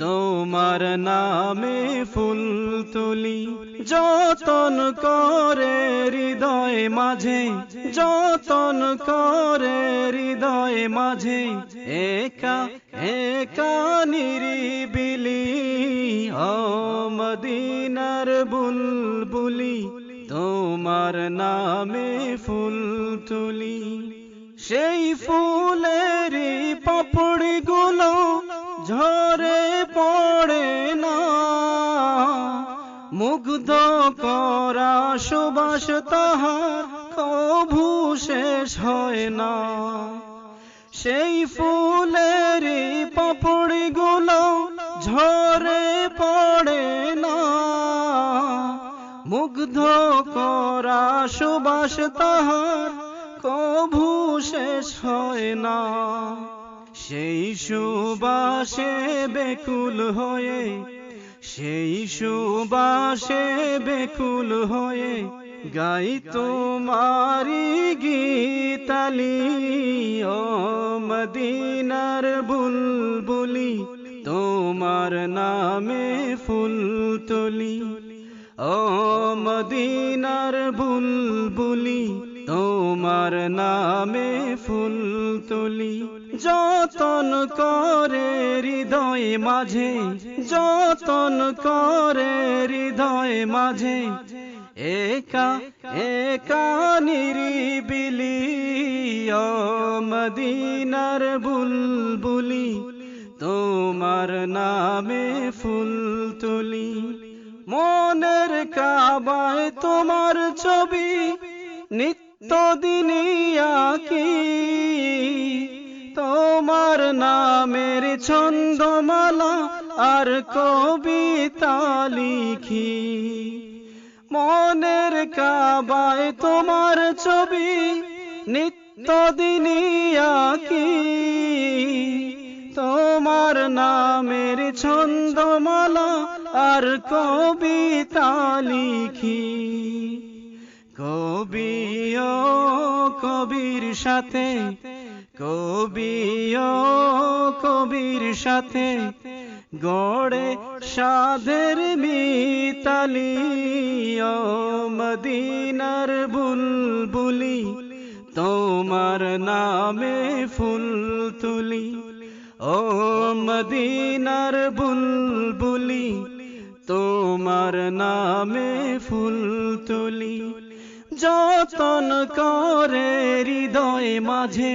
তোমার নামে ফুল তুলি, যতন করে হৃদয় মাঝে, যতন করে হৃদয় মাঝে, একা একা নিরিবিলি, ও মদিনার বুলবুলি, তোমার নামে ফুল তুলি। সেই ফুলেরই পাপড়ি গুলো ঝরে মুগ্ধ করা সুবাস তাহার কভু শেষ হয় না। সেই ফুলের পাপড়ি গুলো ঝরে পড়ে না। মুগ্ধ করা সুবাস তাহার কভু শেষ হয় না। সেই সুবাসে বেকুল হয়ে সেই সুবাসে বেকুল হয়ে গাই তোমারি গীতালি, ও মদিনার বুলবুলি, তোমার নামে ফুল তুলি। ও মদিনার বুলবুলি, তোমার নামে ফুল তুলি, যতন করে হৃদয় মাঝে, যতন করে হৃদয় মাঝে, একা একা নিরিবিলি মদিনার বুলবুলি, তোমার নামে ফুল তুলি। মনের কাবায় তোমার ছবি নিত্য দিনিয়াকি তোমার নামের ছন্দমালা আর কবিতা লিখি। মনের কাবায় তোমার ছবি নিত্য দিনিয়াকি তোমার নামের ছন্দমালা আর কবিতা লিখি। কবি কবির সাথে কবি কবির সাথে গড়ে সাধের মিতালি ও মদিনার বুলবুলি, তোমার নামে ফুল তুলি। ও মদিনার বুলবুলি, তোমার নামে ফুল তুলি। যতন করে হৃদয় মাঝে